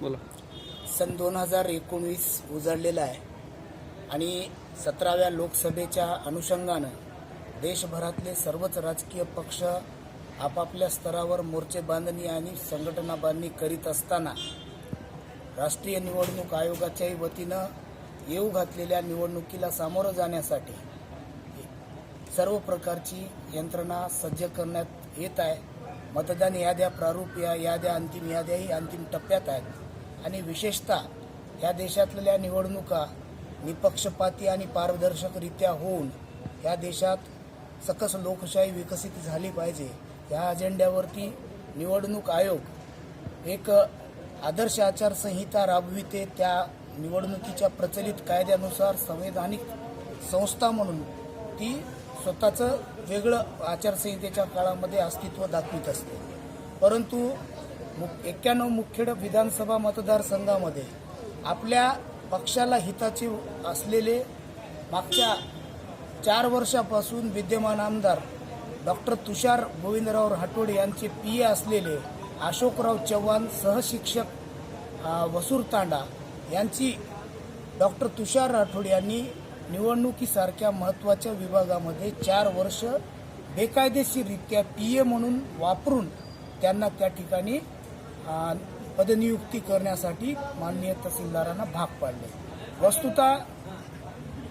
बोला. सन दोन हजार एकोणवीस उजळलेला आहे. आणि सतराव्या लोकसभेच्या अनुषंगानं देशभरातले सर्वच राजकीय पक्ष आपापल्या स्तरावर मोर्चे बांधणी आणि संघटना बांधणी करीत असताना राष्ट्रीय निवडणूक आयोगाच्याही वतीनं येऊ घातलेल्या निवडणुकीला सामोरं जाण्यासाठी सर्व प्रकारची यंत्रणा सज्ज करण्यात येत आहे. मतदान याद्या प्रारूप या याद्या अंतिम याद्याही अंतिम टप्प्यात आहेत. आणि विशेषतः या देशातल्या निवडणुका निपक्षपाती आणि पारदर्शकरित्या होऊन या देशात सकस लोकशाही विकसित झाली पाहिजे. या अजेंड्यावरती निवडणूक आयोग एक आदर्श आचारसंहिता राबविते. त्या निवडणुकीच्या प्रचलित कायद्यानुसार संवैधानिक संस्था म्हणून ती स्वतःचं वेगळं आचारसंहितेच्या काळामध्ये अस्तित्व दाखवित असते. परंतु एक्क्याण्णव मुखेड विधानसभा मतदारसंघामध्ये आपल्या पक्षाला हिताचे असलेले मागच्या चार वर्षापासून विद्यमान आमदार डॉक्टर तुषार गोविंदराव राठोड यांचे पी ए असलेले अशोकराव चव्हाण सहशिक्षक वसूर तांडा यांची डॉक्टर तुषार राठोड यांनी निवडणुकीसारख्या महत्त्वाच्या विभागामध्ये चार वर्ष बेकायदेशीररित्या पी ए म्हणून वापरून त्यांना त्या ठिकाणी पदनियुक्ती करण्यासाठी माननीय तहसीलदारांना भाग पाडले. वस्तुतः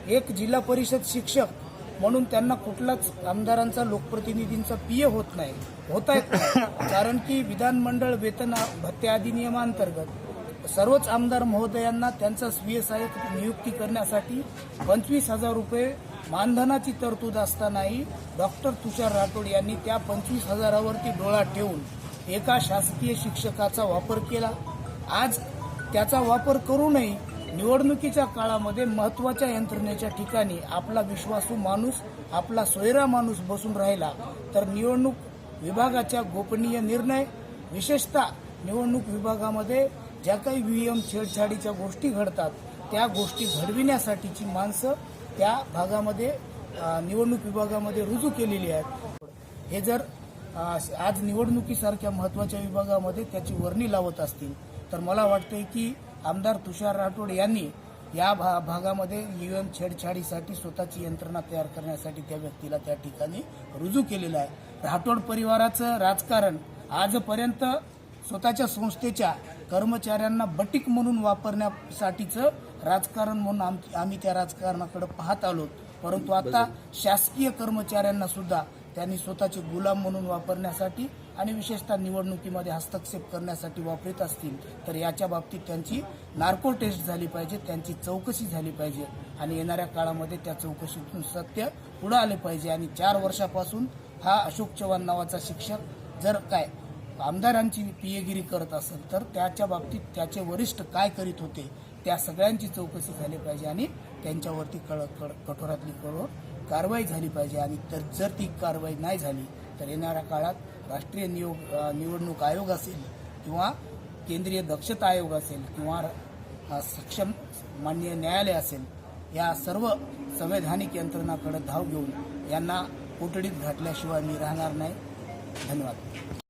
एक जिल्हा परिषद शिक्षक म्हणून त्यांना कुठलाच आमदारांचा लोकप्रतिनिधींचा पीए होत नाही होता येत नाही. कारण की विधानमंडळ वेतन भत्ते अधिनियमांतर्गत सर्वच आमदार महोदयांना त्यांचा स्वीय सहाय्यक नियुक्ती करण्यासाठी पंचवीस हजार रुपये मानधनाची तरतूद असतानाही डॉक्टर तुषार राठोड यांनी त्या पंचवीस हजारावरती डोळा ठेवून एका शासकीय शिक्षकाचा वापर केला. आज त्याचा वापर करूनही निवडणुकीच्या काळामध्ये महत्त्वाच्या यंत्रणेच्या ठिकाणी आपला विश्वासू माणूस आपला सोयरा माणूस बसून राहिला तर निवडणूक विभागाच्या गोपनीय निर्णय विशेषतः निवडणूक विभागामध्ये ज्या काही व्हीएम छेडछाडीच्या गोष्टी घडतात त्या गोष्टी घडविण्यासाठीची माणसं त्या भागामध्ये निवडणूक विभागामध्ये रुजू केलेली आहेत. हे जर आज निवडणुकीसारख्या महत्त्वाच्या विभागामध्ये त्याची वर्णी लावत असतील तर मला वाटतंय की आमदार तुषार राठोड यांनी या भा भागामध्ये ईव्हीएम छेडछाडीसाठी स्वतःची यंत्रणा तयार करण्यासाठी त्या व्यक्तीला त्या ठिकाणी रुजू केलेलं आहे. राठोड परिवाराचं राजकारण आजपर्यंत स्वतःच्या संस्थेच्या कर्मचाऱ्यांना बटीक म्हणून वापरण्यासाठीचं राजकारण म्हणून आम- आम्ही त्या राजकारणाकडे पाहत आलो. परंतु आता शासकीय कर्मचाऱ्यांना सुद्धा त्यांनी स्वतःचे गुलाम म्हणून वापरण्यासाठी आणि विशेषतः निवडणुकीमध्ये हस्तक्षेप करण्यासाठी वापरत असतील तर याच्या बाबतीत त्यांची नार्को टेस्ट झाली पाहिजे त्यांची चौकशी झाली पाहिजे आणि येणाऱ्या काळामध्ये त्या चौकशीतून सत्य पुढे आले पाहिजे. आणि चार वर्षापासून हा अशोक चव्हाण नावाचा शिक्षक जर काय आमदारांची पियगिरी करत असेल तर त्याच्या बाबतीत त्याचे वरिष्ठ काय करीत होते त्या सगळ्यांची चौकशी झाली पाहिजे आणि त्यांच्यावरती कळ कठोरातली कठोर कारवाई झाली पाहिजे. आणि तर जर ती कारवाई नाही झाली तर येणाऱ्या काळात राष्ट्रीय नियोग निवडणूक आयोग असेल किंवा केंद्रीय दक्षता आयोग असेल किंवा सक्षम माननीय न्यायालय असेल या सर्व संवैधानिक यंत्रणाकडे धाव घेऊन यांना कोठडीत घातल्याशिवाय मी राहणार नाही. धन्यवाद.